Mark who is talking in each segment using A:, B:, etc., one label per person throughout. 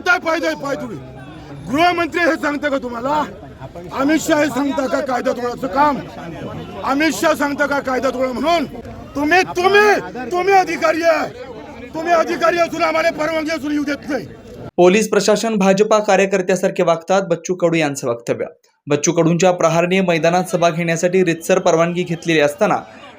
A: तोडताय पाहिजे पाय तुम्ही? गृहमंत्री हे सांगता का तुम्हाला? अमित शहा हे सांगता का कायदा तोडायचं काम? अमित शहा सांगता का कायदा तोडा म्हणून? तुम्ही तुम्ही तुम्ही अधिकारी आहे. तुम्ही अधिकारी असून आम्हाला परवानगी असून येऊ देत नाही.
B: पोलीस प्रशासन भाजपा कार्यकर्त्यासारखे वागतात बच्चू कडू यांचं वक्तव्य. बच्चू कडूंच्या प्रहारने मैदानात सभा घेण्यासाठी रितसर परवानगी घेतलेली असताना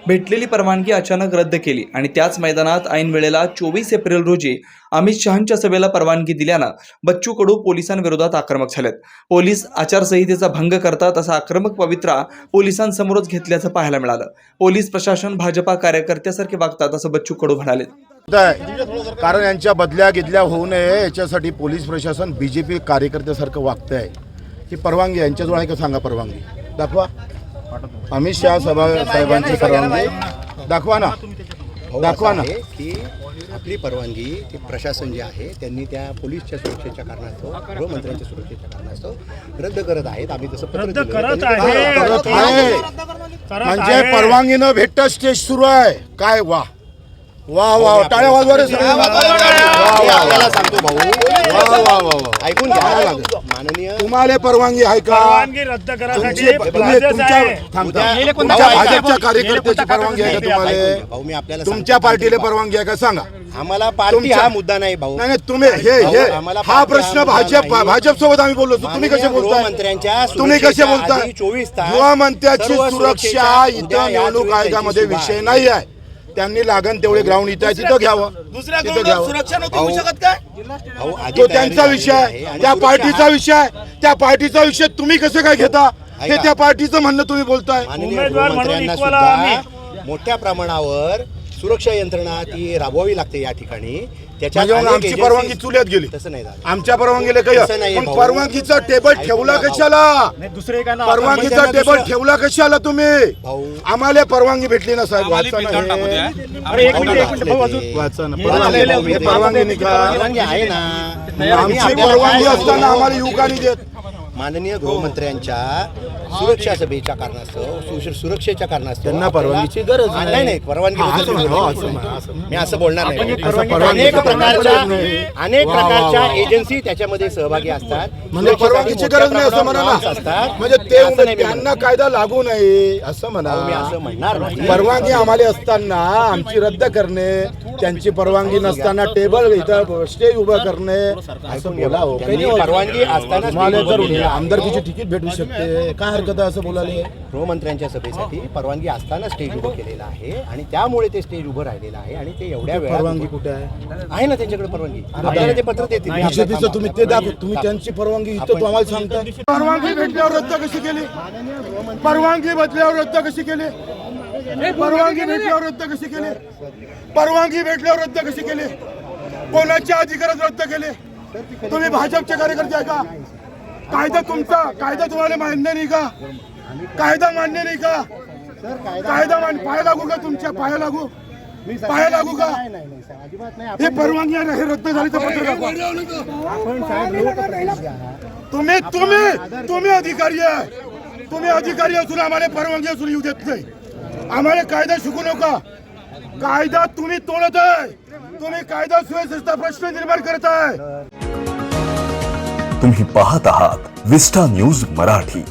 B: भेटलेली परवानगी अचानक रद्द केली आणि त्याच मैदानात ऐन वेळेला चोवीस एप्रिल रोजी अमित शहांच्या सभेला परवानगी दिल्यानं बच्चू कडू पोलिसांविरोधात आक्रमक झालेत. पोलीस आचारसंहितेचा भंग करतात असा आक्रमक पवित्रा पोलिसांसमोरच घेतल्याचं पाहायला मिळालं. पोलीस प्रशासन भाजपा कार्यकर्त्यासारखे वागतात असं बच्चू कडू म्हणाले
A: कारण यांच्या बदल्या गिदल्या होऊ नये याच्यासाठी पोलीस प्रशासन बी जे पी कार्यकर्त्यासारखं वागतं आहे ही परवानगी यांच्याजवळ आहे का सांगा परवानगी? दाखवा. अमित शहा सभा साहेबांची परवानगी. दाखवा ना. दाखवा ना.
C: की आपली परवानगी ती प्रशासन जे आहे त्यांनी त्या पोलीसच्या सुरक्षेच्या कारणास्तव गृहमंत्र्यांच्या सुरक्षेच्या कारणास्तव रद्द करत आहेत. आम्ही तसं पत्र
D: रद्द
C: दिलं.
D: करत आहे.
C: रद्द
A: करत
C: करत
A: आहे.
D: करत
A: म्हणजे. परवानगी न भेटता स्टेज सुरू आहे. काय वा. वा वा टाळ्या वाजवा रे.
C: सांगतो भाऊ. ऐकून घ्या माननीय
A: तुम्हाला परवानगी आहे का?
D: परवानगी रद्द करायसाठी
A: भाजपच्या. कार्यकर्त्याची परवानगी आहे का तुम्हाला?
C: भाऊ मी आपल्याला
A: तुमच्या. पार्टीला परवानगी आहे का? सांगा.
C: आम्हाला पार्टी हा मुद्दा नाही भाऊ.
A: नाही नाही, तुम्ही हे हे हा प्रश्न भाजप. भाजप सोबत आम्ही बोललो होतो. तुम्ही कसे
C: माननीय
A: बोलताय?
C: गृहमंत्र्यांच्या
A: तुम्ही कसे
C: 24 तास
A: गृहमंत्र्याची
C: सर्व
A: सुरक्षा इथं निवडणूक
C: चोवीस
A: आयोगामध्ये विषय नाही आहे. त्यांनी लागण तेवढे ग्राउंड इथं आहे तिथं घ्यावं. तिथं घ्यावं.
C: आधी
A: तो त्यांचा विषय
C: आहे.
A: आहे.
C: आणि
A: त्या पार्टीचा विषय आहे. त्या पार्टीचा विषय तुम्ही कसं काय घेता? हे
C: ऐका.
A: त्या पार्टीचं म्हणणं तुम्ही बोलताय.
C: माननीय
D: उमेदवार म्हणून
C: गृहमंत्र्यांना
D: equal
C: सुद्धा मोठ्या प्रमाणावर सुरक्षा यंत्रणा ती राबवावी लागते या ठिकाणी. त्याच्यात
A: म्हणजे मग
C: अनेक
A: आमची
C: agencies-
A: परवानगी चुल्यात गेली.
C: तसं नाही झालं.
A: आमच्या परवानगीला
C: तसं
A: काही
C: नाहीये
A: मग
C: भाऊ.
A: परवानगीचा टेबल
C: ऐकून
A: ठेवला
C: घ्या भाऊ.
A: कशाला
D: दुसरे
A: परवानगीचा टेबल ठेवला कशाला तुम्ही? आम्हाला परवानगी भेटली ना साहेब. वाचा ना हे.
D: अरे एक मिनिट एक मिनिट. भाऊ अजून
A: वाचा ना.
D: हे
A: परवानगी हे
D: आहे.
A: परवानगी नाही का?
C: परवानगी आहे ना.
A: आमची
C: आपल्याला
A: परवानगी
C: काय
A: असताना? आम्हाला युवकांनी देत.
C: माननीय गृहमंत्र्यांच्या सुरक्षा सभेच्या कारणास्तव सुश- सुरक्षेच्या कारणास्तव
A: त्यांना परवानगीची गरज
C: हा,
A: नाही.
C: नाही नाही परवानगी
A: हा,
C: बद्दल
A: असं
C: मी
A: म्हणा,
C: बोलत
A: असं
C: नाही.
A: म्हणा, असं म्हणा.
C: मी असं बोलणार नाही
D: परवानगी-
C: अनेक
A: परवानगी
C: प्रकारच्या. अनेक
A: वा, वा,
C: प्रकारच्या. एजन्सी त्याच्यामध्ये सहभागी असतात
A: म्हणजे परवानगीची गरज नाही असं म्हणा
C: प्रमाणावर
A: ना
C: norms असतात
A: म्हणजे ते
C: असं नाही मी
A: त्यांना
C: म्हणत.
A: कायदा लागू नये असं म्हणा
C: मी असं म्हणणार नाही
A: परवानगी आम्हाला असताना आमची रद्द करणे त्यांची परवानगी नसताना टेबल इथं स्टेज उभं करणे. असं बोला हो. काही
C: परवानगी असताना
A: तुम्हाला जर. आमदारकीची तिकीट भेटू शकते. काय हरकत आहे असं बोलायला?
C: गृहमंत्र्यांच्या सभेसाठी परवानगी असताना स्टेज उभं केलेलं आहे आणि त्यामुळे ते स्टेज उभं राहिलेलं आहे आणि ते एवढ्या वेळात
A: परवानगी कुठे आहे?
C: आहे ना त्यांच्याकडे परवानगी. आपल्याला ते पत्र देतील.
A: बीजेपीचं तुम्ही ते दाखव. तुम्ही त्यांची परवानगी इथं तो आम्हाला सांगताय परवानगी भेटल्यावर रद्द कशी केली? परवानगी बदल्यावर रद्द कशी केली? परवानगी भेटल्यावर रद्द कशी केली? परवानगी भेटल्यावर रद्द कशी केली? कोणाच्या अधिकारात रद्द केले? तुम्ही भाजपचे कार्यकर्ते आहे का? कायदा तुमचा कायदा तुम्हाला मान्य नाही का? कायदा मान्य नाही का? कायदा मान्य पाया लागू का तुमच्या? पाया लागू. पाया लागू का? हे परवानगी हे रद्द झाली तर तुम्ही तुम्ही तुम्ही अधिकारी आहे. तुम्ही अधिकारी असून आम्हाला परवानगी असून येऊ देत नाही. आम्हाला कायदा शिकू नका. कायदा तुम्ही तोडत आहे. तुम्ही कायदा सुव्यवस्थेचा प्रश्न निर्माण करत आहे.
E: तुम्ही पाहत आहात विस्टा न्यूज मराठी.